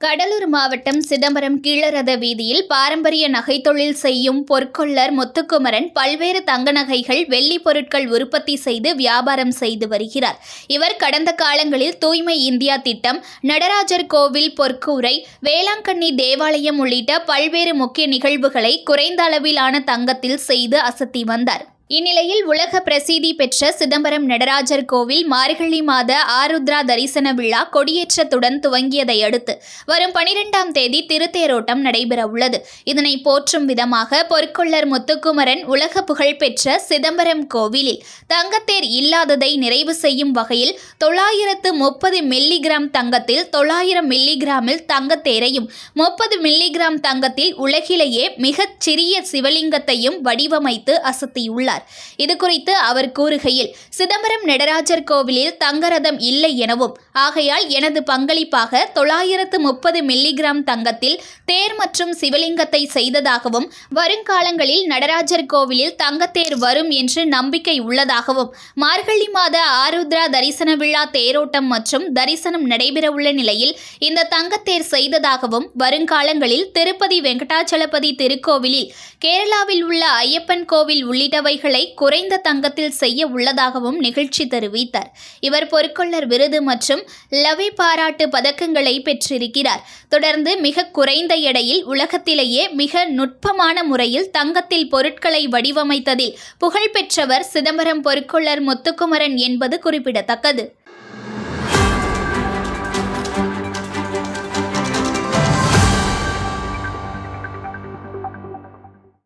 கடலூர் மாவட்டம் சிதம்பரம் கீழரத வீதியில் பாரம்பரிய நகைத்தொழில் செய்யும் பொற்கொள்ளர் முத்துக்குமரன் பல்வேறு தங்க நகைகள் வெள்ளி பொருட்கள் உற்பத்தி செய்து வியாபாரம் செய்து வருகிறார். இவர் கடந்த காலங்களில் தூய்மை இந்தியா திட்டம் நடராஜர் கோவில் பொற்கூரை வேளாங்கண்ணி தேவாலயம் உள்ளிட்ட பல்வேறு முக்கிய நிகழ்வுகளை குறைந்த அளவிலான தங்கத்தில் செய்து அசத்தி வந்தார். இந்நிலையில் உலக பிரசித்தி பெற்ற சிதம்பரம் நடராஜர் கோவில் மார்கழி மாத ஆருத்ரா தரிசன விழா கொடியேற்றத்துடன் துவங்கியதை அடுத்து வரும் பனிரெண்டாம் தேதி திருத்தேரோட்டம் நடைபெற உள்ளது. இதனை போற்றும் விதமாக பொற்கொள்ளர் முத்துக்குமரன் உலக புகழ்பெற்ற சிதம்பரம் கோவிலில் தங்கத்தேர் இல்லாததை நிறைவு செய்யும் வகையில் தொள்ளாயிரத்து முப்பது மில்லிகிராம் தங்கத்தில் தொள்ளாயிரம் மில்லிகிராமில் தங்கத்தேரையும் முப்பது மில்லிகிராம் தங்கத்தில் உலகிலேயே மிகச் சிறிய சிவலிங்கத்தையும் வடிவமைத்து அசத்தியுள்ளார். இது இதுகுறித்து அவர் கூறுகையில் சிதம்பரம் நடராஜர் கோவிலில் தங்கரதம் இல்லை எனவும் ஆகையால் எனது பங்களிப்பாக தொள்ளாயிரத்து முப்பது மில்லிகிராம் தங்கத்தில் தேர் மற்றும் சிவலிங்கத்தை செய்ததாகவும் வருங்காலங்களில் நடராஜர் கோவிலில் தங்கத்தேர் வரும் என்று நம்பிக்கை உள்ளதாகவும் மார்கழி மாத ஆருத்ரா தரிசன விழா தேரோட்டம் மற்றும் தரிசனம் நடைபெறவுள்ள நிலையில் இந்த தங்கத்தேர் செய்ததாகவும் வருங்காலங்களில் திருப்பதி வெங்கடாச்சலபதி திருக்கோவிலில் கேரளாவில் உள்ள ஐயப்பன் கோவில் உள்ளிட்டவைகள் குறைந்த தங்கத்தில் செய்ய உள்ளதாகவும் நிகழ்ச்சி தெரிவித்தார். இவர் பொற்கொள்ளர் விருது மற்றும் லவி பாராட்டு பதக்கங்களை பெற்றிருக்கிறார். தொடர்ந்து மிக குறைந்த எடையில் உலகத்திலேயே மிக நுட்பமான முறையில் தங்கத்தில் பொருட்களை வடிவமைத்ததில் புகழ்பெற்றவர் சிதம்பரம் பொற்கொள்ளர் முத்துக்குமரன் என்பது குறிப்பிடத்தக்கது.